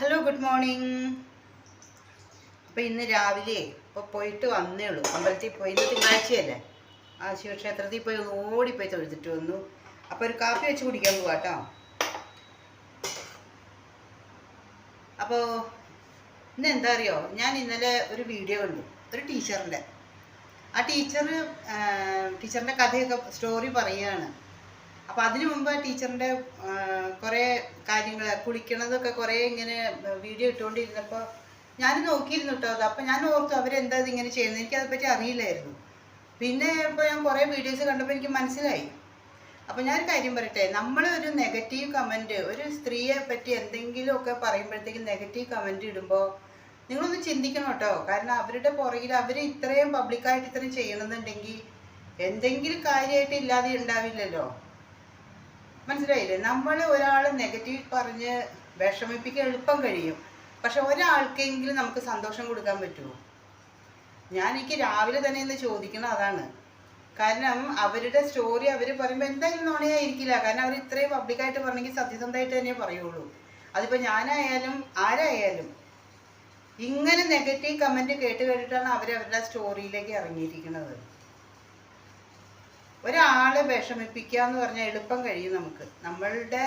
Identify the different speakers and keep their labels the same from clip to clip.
Speaker 1: Hello good morning അപ്പോൾ ഇന്ന് രാവിലെ ഇപ്പോൾ പോയിട്ട് വന്നേ ഉള്ളൂ. അമ്പലത്തിൽ പോയി. ഇന്ന് തിങ്കളാഴ്ചയല്ലേ? ആ ശിവക്ഷേത്രത്തിൽ പോയി ഓടിപ്പോയി തൊഴുതിട്ട് വന്നു. അപ്പോൾ ഒരു കാപ്പി വെച്ച് കുടിക്കാൻ പോവാ കേട്ടോ അപ്പോൾ ഇന്ന് എന്താ അറിയോ? ഞാൻ ഇന്നലെ ഒരു വീഡിയോ കണ്ടു. ഒരു ടീച്ചറിന്റെ ആ ടീച്ചർ ടീച്ചറിന്റെ കഥയൊക്കെ സ്റ്റോറി പറയുകയാണ്. അപ്പോൾ അതിനു മുമ്പ് ടീച്ചറിന്റെ കുറേ കാര്യങ്ങൾ കുളിക്കണതൊക്കെ കുറേ ഇങ്ങനെ വീഡിയോ ഇട്ടുകൊണ്ടിരുന്നപ്പോൾ ഞാൻ നോക്കിയിരുന്നു കേട്ടോ അത്. അപ്പോൾ ഞാൻ ഓർത്തു അവരെന്താ ഇങ്ങനെ ചെയ്യുന്നത്? എനിക്ക് എനിക്കതിനെപ്പറ്റി അറിയില്ലായിരുന്നു. പിന്നെ ഇപ്പോൾ ഞാൻ കുറേ വീഡിയോസ് കണ്ടപ്പോൾ എനിക്ക് മനസ്സിലായി. അപ്പോൾ ഞാൻ കാര്യം പറയട്ടെ? നമ്മൾ ഒരു നെഗറ്റീവ് കമന്റ് ഒരു സ്ത്രീയെ പറ്റി എന്തെങ്കിലുമൊക്കെ പറയുമ്പോഴത്തേക്കും നെഗറ്റീവ് കമന്റ് ഇടുമ്പോൾ നിങ്ങളൊന്ന് ചിന്തിക്കണം കേട്ടോ കാരണം അവരുടെ പുറകിൽ അവർ ഇത്രയും പബ്ലിക്കായിട്ട് ഇത്രയും ചെയ്യണമെന്നുണ്ടെങ്കിൽ എന്തെങ്കിലും കാര്യമായിട്ട് ഇല്ലാതെ ഉണ്ടാവില്ലല്ലോ. മനസ്സിലായില്ലേ? നമ്മൾ ഒരാൾ നെഗറ്റീവ് പറഞ്ഞ് വിഷമിപ്പിക്കാൻ എളുപ്പം കഴിയും. പക്ഷെ ഒരാൾക്കെങ്കിലും നമുക്ക് സന്തോഷം കൊടുക്കാൻ പറ്റുമോ? ഞാൻ എനിക്ക് രാവിലെ തന്നെ ഇന്ന് ചോദിക്കണം അതാണ്. കാരണം അവരുടെ സ്റ്റോറി അവർ പറയുമ്പോൾ എന്തായാലും നുണയായിരിക്കില്ല. കാരണം അവർ ഇത്രയും പബ്ലിക്കായിട്ട് പറഞ്ഞെങ്കിൽ സത്യസന്ധമായിട്ട് തന്നെ പറയുള്ളൂ. അതിപ്പോൾ ഞാനായാലും ആരായാലും ഇങ്ങനെ നെഗറ്റീവ് കമന്റ് കേട്ട് കേട്ടിട്ടാണ് അവർ അവരുടെ സ്റ്റോറിയിലേക്ക് ഇറങ്ങിയിരിക്കുന്നത്. ഒരാളെ വിഷമിപ്പിക്കുക എന്ന് പറഞ്ഞാൽ എളുപ്പം കഴിയും നമുക്ക്. നമ്മളുടെ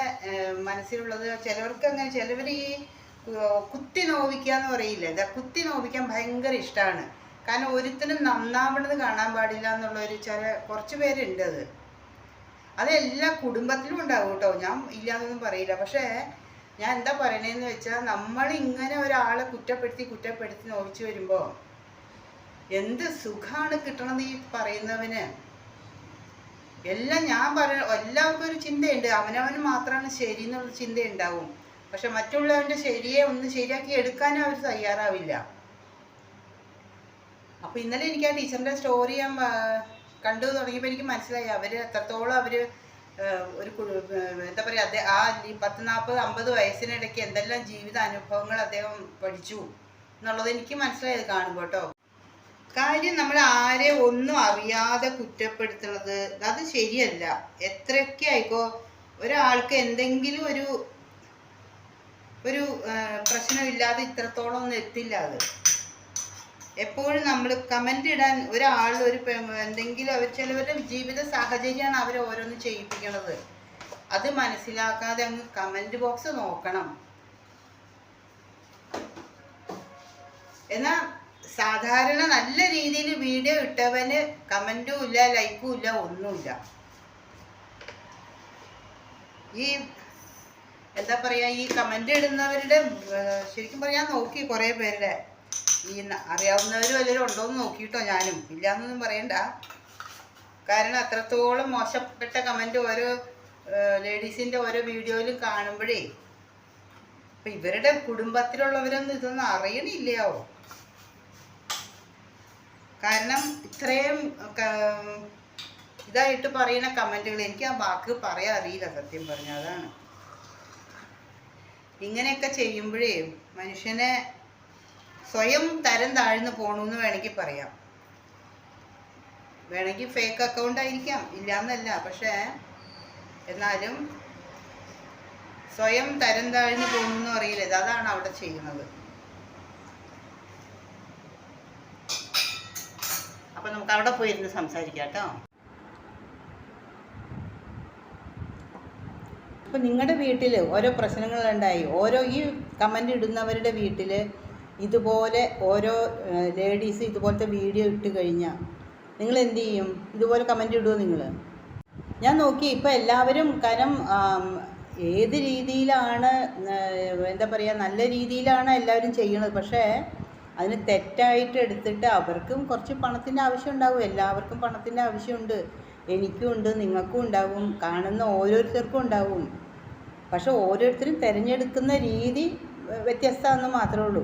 Speaker 1: മനസ്സിലുള്ളത് ചിലവർക്ക് അങ്ങനെ ചിലവർ ഈ കുത്തി നോവിക്കുക എന്ന് പറയില്ലേ കുത്തി നോവിക്കാൻ ഭയങ്കര ഇഷ്ടമാണ് കാരണം ഒരുത്തനും നന്നാവണത് കാണാൻ പാടില്ല എന്നുള്ള ഒരു ചില കുറച്ച് പേരുണ്ട് അത്. അത് എല്ലാ കുടുംബത്തിലും ഉണ്ടാവും കേട്ടോ. ഞാൻ ഇല്ലാന്നൊന്നും പറയില്ല. പക്ഷേ ഞാൻ എന്താ പറയണേന്ന് വെച്ചാൽ നമ്മൾ ഇങ്ങനെ ഒരാളെ കുറ്റപ്പെടുത്തി കുറ്റപ്പെടുത്തി നോവിച്ച് വരുമ്പോൾ എന്ത് സുഖമാണ് കിട്ടണത് ഈ പറയുന്നവന്. എല്ലാം ഞാൻ പറയ എല്ലാവർക്കും ഒരു ചിന്തയുണ്ട്. അവനവന് മാത്രമാണ് ശരി എന്നുള്ള ചിന്ത ഉണ്ടാവും പക്ഷെ മറ്റുള്ളവന്റെ ശരിയെ ഒന്ന് ശരിയാക്കി എടുക്കാനും അവർ തയ്യാറാവില്ല. അപ്പൊ ഇന്നലെ എനിക്ക് ആ ടീച്ചറിന്റെ സ്റ്റോറി ഞാൻ കണ്ടു തുടങ്ങിയപ്പോൾ എനിക്ക് മനസ്സിലായി. അവർ എത്രത്തോളം അവർ ഒരു എന്താ പറയാ അദ്ദേഹം ആ പത്ത് നാൽപ്പത് അമ്പത് വയസ്സിനിടയ്ക്ക് എന്തെല്ലാം ജീവിത അനുഭവങ്ങൾ അദ്ദേഹം പഠിച്ചു എന്നുള്ളത് എനിക്ക് മനസ്സിലായത് കാണുമ്പോൾ കേട്ടോ കാര്യം നമ്മൾ ആരെ ഒന്നും അറിയാതെ കുറ്റപ്പെടുത്തുന്നത്? അത് ശരിയല്ല. എത്രയൊക്കെ ആയിക്കോ ഒരാൾക്ക് എന്തെങ്കിലും ഒരു ഒരു പ്രശ്നമില്ലാതെ ഇത്രത്തോളം ഒന്നും എത്തില്ല അത്. എപ്പോഴും നമ്മൾ കമന്റ് ഇടാൻ ഒരാൾ ഒരു എന്തെങ്കിലും അവർ ചിലവരുടെ ജീവിത സാഹചര്യമാണ് അവർ ഓരോന്ന് ചെയ്യിപ്പിക്കുന്നത് അത് മനസ്സിലാക്കാതെ അങ്ങ് കമന്റ് ബോക്സ് നോക്കണം. എന്നാൽ സാധാരണ നല്ല രീതിയിൽ വീഡിയോ ഇട്ടവന് കമന്റും ഇല്ല ലൈക്കും ഇല്ല ഒന്നുമില്ല. ഈ എന്താ പറയാ ഈ കമന്റ് ഇടുന്നവരുടെ ശരിക്കും പറയാൻ നോക്കി കുറേ പേരുടെ. ഈ അറിയാവുന്നവർ വല്ലവരും ഉണ്ടോയെന്ന് നോക്കിയിട്ടോ ഞാനും. ഇല്ലാന്നൊന്നും പറയണ്ട. കാരണം അത്രത്തോളം മോശപ്പെട്ട കമന്റ് ഓരോ ലേഡീസിന്റെ ഓരോ വീഡിയോയിലും കാണുമ്പോഴേ. ഇപ്പൊ ഇവരുടെ കുടുംബത്തിലുള്ളവരൊന്നും ഇതൊന്നും അറിയണില്ലയോ? കാരണം ഇത്രയും ഇതായിട്ട് പറയുന്ന കമന്റുകൾ എനിക്ക് ആ വാക്ക് പറയാൻ അറിയില്ല സത്യം പറഞ്ഞു അതാണ്. ഇങ്ങനെയൊക്കെ ചെയ്യുമ്പോഴേ മനുഷ്യനെ സ്വയം തരം താഴ്ന്നു പോണെന്ന് വേണമെങ്കിൽ പറയാം. വേണമെങ്കിൽ ഫേക്ക് അക്കൗണ്ട് ആയിരിക്കാം ഇല്ലാന്നല്ല പക്ഷേ എന്നാലും സ്വയം തരം താഴ്ന്നു പോകുന്നു അറിയില്ല അതാണ് അവിടെ ചെയ്യുന്നത്. നമുക്ക് അവിടെ പോയിരുന്ന് സംസാരിക്കാം കേട്ടോ. ഇപ്പം നിങ്ങളുടെ വീട്ടിൽ ഓരോ പ്രശ്നങ്ങളുണ്ടായി ഓരോ ഈ കമന്റ് ഇടുന്നവരുടെ വീട്ടിൽ ഇതുപോലെ ഓരോ ലേഡീസ് ഇതുപോലത്തെ വീഡിയോ ഇട്ട് കഴിഞ്ഞാൽ നിങ്ങൾ എന്ത് ചെയ്യും? ഇതുപോലെ കമന്റ് ഇടുമോ നിങ്ങൾ ഞാൻ നോക്കി ഇപ്പം എല്ലാവരും കാരണം ഏത് രീതിയിലാണ് എന്താ പറയുക നല്ല രീതിയിലാണ് എല്ലാവരും ചെയ്യുന്നത് പക്ഷേ അതിന് തെറ്റായിട്ട് എടുത്തിട്ട് അവർക്കും കുറച്ച് പണത്തിന്റെ ആവശ്യം ഉണ്ടാവും എല്ലാവർക്കും പണത്തിന്റെ ആവശ്യമുണ്ട്. എനിക്കും ഉണ്ട് നിങ്ങൾക്കും ഉണ്ടാവും കാണുന്ന ഓരോരുത്തർക്കും ഉണ്ടാവും. പക്ഷെ ഓരോരുത്തരും തിരഞ്ഞെടുക്കുന്ന രീതി വ്യ- വ്യത്യസ്തമാണെന്ന് മാത്രമേ ഉള്ളൂ.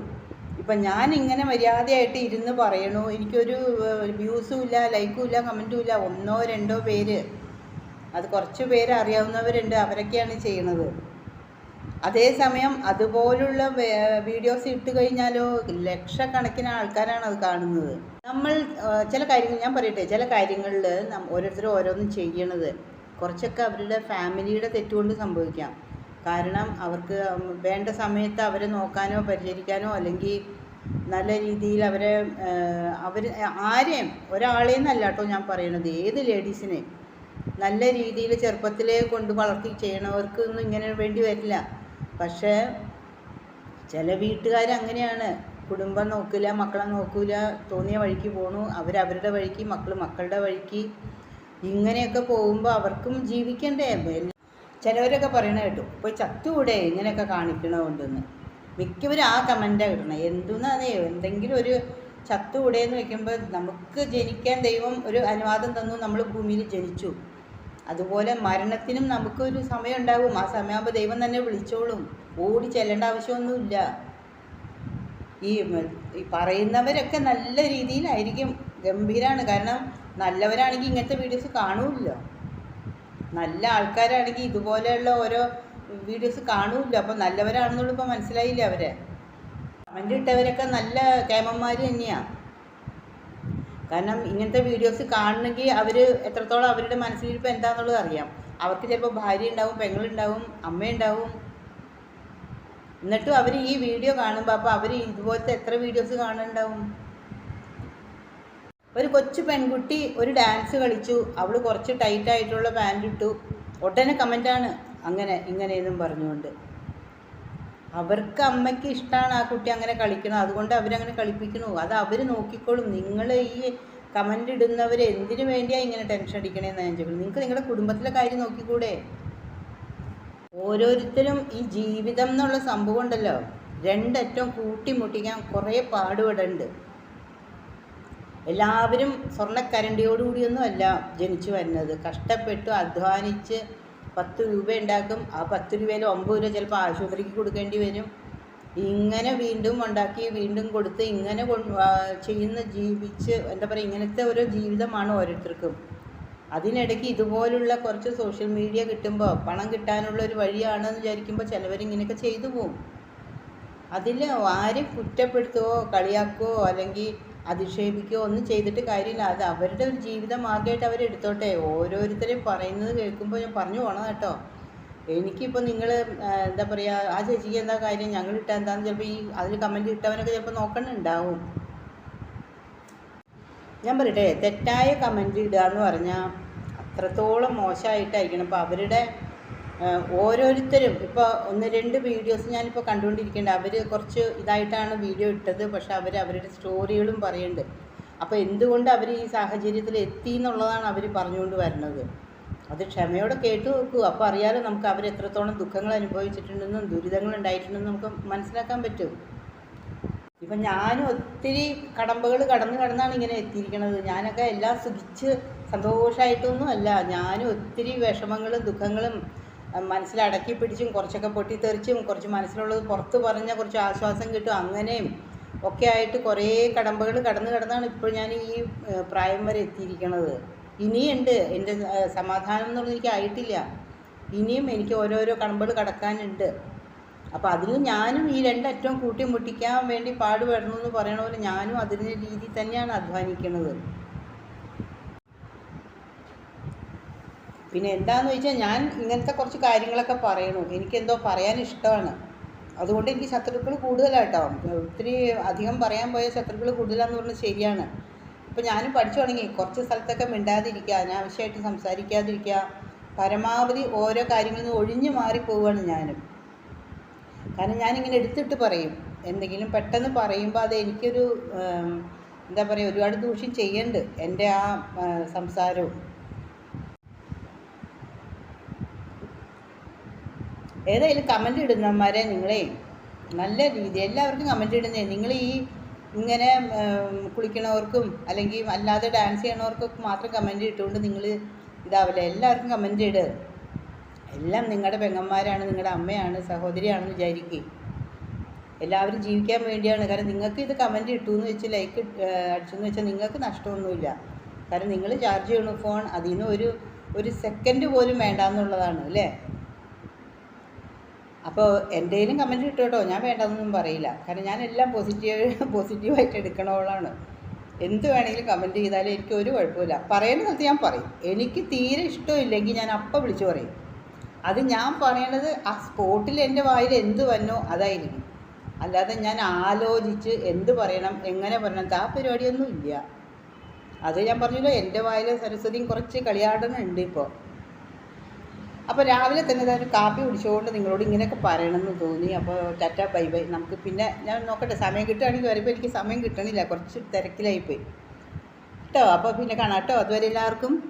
Speaker 1: ഇപ്പം ഞാൻ ഇങ്ങനെ മര്യാദയായിട്ട് ഇരുന്ന് പറയണു. എനിക്കൊരു വ്യൂസും ഇല്ല ലൈക്കും ഇല്ല കമന്റും ഇല്ല ഒന്നോ രണ്ടോ പേര്. അത് കുറച്ച് പേര് അറിയാവുന്നവരുണ്ട്. അവരൊക്കെയാണ് ചെയ്യണത്. അതേസമയം അതുപോലുള്ള വീഡിയോസ് ഇട്ട് കഴിഞ്ഞാലോ ലക്ഷക്കണക്കിന് ആൾക്കാരാണ് അത് കാണുന്നത്. നമ്മൾ ചില കാര്യങ്ങൾ ഞാൻ പറയട്ടെ ചില കാര്യങ്ങളിൽ ഓരോരുത്തർ ഓരോന്നും ചെയ്യണത് കുറച്ചൊക്കെ അവരുടെ ഫാമിലിയുടെ തെറ്റുകൊണ്ട് സംഭവിക്കാം. കാരണം അവർക്ക് വേണ്ട സമയത്ത് അവരെ നോക്കാനോ പരിചരിക്കാനോ അല്ലെങ്കിൽ നല്ല രീതിയിൽ അവരെ അവർ ആരെയും ഒരാളെയും അല്ല കേട്ടോ ഞാൻ പറയണത്. ഏത് ലേഡീസിനെയും നല്ല രീതിയിൽ ചെറുപ്പത്തിലേ കൊണ്ട് വളർത്തി ചെയ്യണവർക്ക് ഒന്നും ഇങ്ങനെ വേണ്ടി വരില്ല. പക്ഷേ ചില വീട്ടുകാർ അങ്ങനെയാണ്. കുടുംബം നോക്കില്ല മക്കളെ നോക്കില്ല തോന്നിയ വഴിക്ക് പോണു. അവരവരുടെ വഴിക്ക് മക്കൾ മക്കളുടെ വഴിക്ക്. ഇങ്ങനെയൊക്കെ പോകുമ്പോൾ അവർക്കും ജീവിക്കണ്ടേ? ചിലവരൊക്കെ പറയണ കേട്ടു പോയി ചത്തുകൂടെ? ഇങ്ങനെയൊക്കെ കാണിക്കണതുകൊണ്ടെന്ന് മിക്കവരും ആ കമന്റാണ് കിട്ടണം എന്തെന്നാന്നേ എന്തെങ്കിലും ഒരു ചത്തുകൂടെ എന്ന് വെക്കുമ്പോൾ നമുക്ക് ജനിക്കാൻ ദൈവം ഒരു അനുവാദം തന്നു നമ്മൾ ഭൂമിയിൽ ജനിച്ചു. അതുപോലെ മരണത്തിനും നമുക്കൊരു സമയം ഉണ്ടാകും ആ സമയമാകുമ്പോൾ ദൈവം തന്നെ വിളിച്ചോളും. ഓടി ചെല്ലേണ്ട ആവശ്യമൊന്നുമില്ല. ഈ ഈ പറയുന്നവരൊക്കെ നല്ല രീതിയിലായിരിക്കും. ഗംഭീരമാണ് കാരണം നല്ലവരാണെങ്കിൽ ഇങ്ങനത്തെ വീഡിയോസ് കാണൂല്ലോ. നല്ല ആൾക്കാരാണെങ്കിൽ ഇതുപോലെയുള്ള ഓരോ വീഡിയോസ് കാണൂല്ല. അപ്പം നല്ലവരാണെന്നുള്ളപ്പോൾ മനസ്സിലായില്ല അവരെ? കമന്റ് ഇട്ടവരൊക്കെ നല്ല കേമന്മാർ തന്നെയാണ് കാരണം ഇങ്ങനത്തെ വീഡിയോസ് കാണണമെങ്കിൽ അവർ എത്രത്തോളം അവരുടെ മനസ്സിലിരിപ്പ് എന്താണെന്നുള്ളത് അറിയാം. അവർക്ക് ചിലപ്പോൾ ഭാര്യ ഉണ്ടാവും പെങ്ങളുണ്ടാവും അമ്മയുണ്ടാവും എന്നിട്ടും അവർ ഈ വീഡിയോ കാണുമ്പോൾ അപ്പോൾ അവർ ഇതുപോലത്തെ എത്ര വീഡിയോസ് കാണുന്നുണ്ടാവും ഒരു കൊച്ചു പെൺകുട്ടി ഒരു ഡാൻസ് കളിച്ചു. അവൾ കുറച്ച് ടൈറ്റായിട്ടുള്ള ആയിട്ടുള്ള പാന്റ് ഇട്ടു. ഉടനെ കമന്റാണ് അങ്ങനെ ഇങ്ങനെയെന്നും പറഞ്ഞുകൊണ്ട്. അവർക്ക് അമ്മയ്ക്ക് ഇഷ്ടമാണ് ആ കുട്ടി അങ്ങനെ കളിക്കണം അതുകൊണ്ട് അവരങ്ങനെ കളിപ്പിക്കണു അത് അവർ നോക്കിക്കോളും. നിങ്ങൾ ഈ കമന്റ് ഇടുന്നവർ എന്തിനു വേണ്ടിയാണ് ഇങ്ങനെ ടെൻഷൻ അടിക്കണേന്ന് ഞാൻ ചോദിക്കുന്നത് നിങ്ങൾക്ക് നിങ്ങളുടെ കുടുംബത്തിലെ കാര്യം നോക്കിക്കൂടെ? ഓരോരുത്തരും ഈ ജീവിതം എന്നുള്ള സംഭവം ഉണ്ടല്ലോ. രണ്ടറ്റം കൂട്ടിമുട്ടിക്കാൻ കുറേ പാടുപെടുന്നുണ്ട് എല്ലാവരും സ്വർണക്കരണ്ടിയോടുകൂടിയൊന്നും അല്ല ജനിച്ചു വരുന്നത്. കഷ്ടപ്പെട്ടു അധ്വാനിച്ച് പത്ത് രൂപ ഉണ്ടാക്കും ആ പത്ത് രൂപയിൽ ഒമ്പത് രൂപ ചിലപ്പോൾ ആശുപത്രിക്ക് കൊടുക്കേണ്ടി വരും. ഇങ്ങനെ വീണ്ടും ഉണ്ടാക്കി വീണ്ടും കൊടുത്ത് ഇങ്ങനെ ചെയ്യുന്ന ജീവിച്ച് എന്താ പറയുക ഇങ്ങനത്തെ ഒരു ജീവിതമാണ് ഓരോരുത്തർക്കും. അതിനിടയ്ക്ക് ഇതുപോലുള്ള കുറച്ച് സോഷ്യൽ മീഡിയ കിട്ടുമ്പോൾ പണം കിട്ടാനുള്ള ഒരു വഴിയാണെന്ന് വിചാരിക്കുമ്പോൾ ചിലവരിങ്ങനെയൊക്കെ ചെയ്തു പോകും അതിൽ ആരും കുറ്റപ്പെടുത്തുകയോ കളിയാക്കുകയോ അല്ലെങ്കിൽ അധിക്ഷേപിക്കുകയോ ഒന്നും ചെയ്തിട്ട് കാര്യമില്ല. അത് അവരുടെ ഒരു ജീവിത മാർഗമായിട്ട് അവരെടുത്തോട്ടെ ഓരോരുത്തരെയും പറയുന്നത് കേൾക്കുമ്പോൾ ഞാൻ പറഞ്ഞു പോകണം കേട്ടോ. എനിക്കിപ്പോൾ നിങ്ങൾ എന്താ പറയുക ആ ചേച്ചിക്ക് എന്താ കാര്യം? ഞങ്ങൾ ഇട്ടാൽ എന്താണെന്ന് ചിലപ്പോൾ ഈ അതിൽ കമന്റ് ഇട്ടവനൊക്കെ ചിലപ്പോൾ നോക്കണുണ്ടാവും. ഞാൻ പറയട്ടെ തെറ്റായ കമന്റ് ഇടുക എന്ന് പറഞ്ഞാൽ അത്രത്തോളം മോശമായിട്ടായിരിക്കണം. അപ്പോൾ അവരുടെ ഓരോരുത്തരും ഇപ്പോൾ ഒന്ന് രണ്ട് വീഡിയോസ് ഞാനിപ്പോൾ കണ്ടുകൊണ്ടിരിക്കേണ്ട അവർ കുറച്ച് ഇതായിട്ടാണ് വീഡിയോ ഇട്ടത്. പക്ഷെ അവർ അവരുടെ സ്റ്റോറികളും പറയുന്നുണ്ട്. അപ്പോൾ എന്തുകൊണ്ട് അവർ ഈ സാഹചര്യത്തിൽ എത്തി എന്നുള്ളതാണ് അവർ പറഞ്ഞുകൊണ്ട് വരുന്നത്. അത് ക്ഷമയോടെ കേട്ടു നോക്കൂ. അപ്പോൾ അറിയാലോ നമുക്ക് അവർ എത്രത്തോളം ദുഃഖങ്ങൾ അനുഭവിച്ചിട്ടുണ്ടെന്നും ദുരിതങ്ങൾ ഉണ്ടായിട്ടുണ്ടെന്നും നമുക്ക് മനസ്സിലാക്കാൻ പറ്റും. ഇപ്പം ഞാനും ഒത്തിരി കടമ്പകൾ കടന്നു കടന്നാണ് ഇങ്ങനെ എത്തിയിരിക്കുന്നത് ഞാനൊക്കെ എല്ലാം സുഖിച്ച് സന്തോഷമായിട്ടൊന്നും അല്ല ഞാനും ഒത്തിരി വിഷമങ്ങളും ദുഃഖങ്ങളും മനസ്സിലടക്കി പിടിച്ചും കുറച്ചൊക്കെ പൊട്ടിത്തെറിച്ചും കുറച്ച് മനസ്സിലുള്ളത് പുറത്ത് പറഞ്ഞ കുറച്ച് ആശ്വാസം കിട്ടും അങ്ങനെയും ഒക്കെ ആയിട്ട് കുറേ കടമ്പകൾ കടന്ന് കടന്നാണ് ഇപ്പോൾ ഞാൻ ഈ പ്രായം വരെ എത്തിയിരിക്കുന്നത് ഇനിയുണ്ട്. എന്റെ സമാധാനം എന്നുള്ളത് എനിക്ക് ആയിട്ടില്ല. ഇനിയും എനിക്ക് ഓരോരോ കടമ്പകൾ കടക്കാനുണ്ട്. അപ്പോൾ അതിന് ഞാനും ഈ രണ്ടറ്റവും കൂട്ടി മുട്ടിക്കാൻ വേണ്ടി പാടുപെടണമെന്ന് പറയണ പോലെ ഞാനും അതിന്റെ രീതിയിൽ തന്നെയാണ് അധ്വാനിക്കുന്നത് പിന്നെ എന്താണെന്ന് വെച്ചാൽ ഞാൻ ഇങ്ങനത്തെ കുറച്ച് കാര്യങ്ങളൊക്കെ പറയണു. എനിക്കെന്തോ പറയാൻ ഇഷ്ടമാണ്. അതുകൊണ്ട് എനിക്ക് ശത്രുക്കൾ കൂടുതലാട്ടോ. ഒത്തിരി അധികം പറയാൻ പോയ ശത്രുക്കൾ കൂടുതലാന്ന് പറഞ്ഞത് ശരിയാണ്. ഇപ്പം ഞാനും പഠിച്ചു തുടങ്ങി. കുറച്ച് സ്ഥലത്തൊക്കെ മിണ്ടാതിരിക്കുക അനാവശ്യമായിട്ട് സംസാരിക്കാതിരിക്കുക പരമാവധി ഓരോ കാര്യങ്ങളിൽ നിന്ന് ഒഴിഞ്ഞു മാറി പോവുകയാണ് ഞാനും. കാരണം ഞാനിങ്ങനെ എടുത്തിട്ട് പറയും. എന്തെങ്കിലും പെട്ടെന്ന് പറയുമ്പോൾ അത് എനിക്കൊരു എന്താ പറയുക ഒരുപാട് ദൂഷ്യം ചെയ്യുന്നുണ്ട് എന്റെ ആ സംസാരവും. ഏതായാലും കമന്റ് ഇടുന്നവന്മാരെ നിങ്ങളെ നല്ല രീതി എല്ലാവർക്കും കമന്റ് ഇടുന്നേ. നിങ്ങൾ ഈ ഇങ്ങനെ കുളിക്കണവർക്കും അല്ലെങ്കിൽ അല്ലാതെ ഡാൻസ് ചെയ്യണവർക്കൊക്കെ മാത്രം കമന്റ് ഇട്ടുകൊണ്ട് നിങ്ങൾ ഇതാവില്ല. എല്ലാവർക്കും കമന്റ് ഇട്. എല്ലാം നിങ്ങളുടെ പെങ്ങന്മാരാണ് നിങ്ങളുടെ അമ്മയാണ് സഹോദരിയാണെന്ന് വിചാരിക്കുക എല്ലാവരും ജീവിക്കാൻ വേണ്ടിയാണ്. കാരണം നിങ്ങൾക്ക് ഇത് കമന്റ് ഇട്ടു എന്ന് വെച്ച് ലൈക്ക് അടിച്ചു എന്ന് വെച്ചാൽ നിങ്ങൾക്ക് നഷ്ടമൊന്നുമില്ല. കാരണം നിങ്ങൾ ചാർജ് ചെയ്യണ ഫോൺ അതിൽ നിന്ന് ഒരു ഒരു സെക്കൻഡ് പോലും വേണ്ടാന്നുള്ളതാണ് അല്ലേ? അപ്പോൾ എന്റെയിലും കമന്റ് കേട്ടോ ഞാൻ വേണ്ടതൊന്നും പറയില്ല. കാരണം ഞാൻ എല്ലാം പോസിറ്റീവ് പോസിറ്റീവായിട്ട് എടുക്കണോളാണ് എന്ത് വേണമെങ്കിലും കമന്റ് ചെയ്താലും എനിക്ക് ഒരു കുഴപ്പമില്ല. പറയുന്ന സ്ഥലത്ത് ഞാൻ പറയും. എനിക്ക് തീരെ ഇഷ്ടമില്ലെങ്കിൽ ഞാൻ അപ്പം വിളിച്ചു പറയും. അത് ഞാൻ പറയണത് ആ സ്പോട്ടിൽ എന്റെ വായിൽ എന്ത് വന്നോ അതായിരിക്കും. അല്ലാതെ ഞാൻ ആലോചിച്ച് എന്ത് പറയണം എങ്ങനെ പറയണം ആ പരിപാടിയൊന്നും ഇല്ല. അത് ഞാൻ പറഞ്ഞല്ലോ എന്റെ വായിൽ സരസ്വതിയും കുറച്ച് കളിയാടുന്നുണ്ട് ഇപ്പോൾ. അപ്പോൾ രാവിലെ തന്നെ ഒരു കാപ്പി കുടിച്ചുകൊണ്ട് നിങ്ങളോട് ഇങ്ങനെയൊക്കെ പറയണമെന്ന് തോന്നി. അപ്പോൾ ടാറ്റ ബൈ ബൈ. നമുക്ക് പിന്നെ ഞാൻ നോക്കട്ടെ സമയം കിട്ടുകയാണെങ്കിൽ വരുമ്പോൾ എനിക്ക് സമയം കിട്ടണില്ല. കുറച്ച് തിരക്കിലായിപ്പോയി. കേട്ടോ? അപ്പോൾ പിന്നെ കാണാം കേട്ടോ. അതുവരെ എല്ലാവർക്കും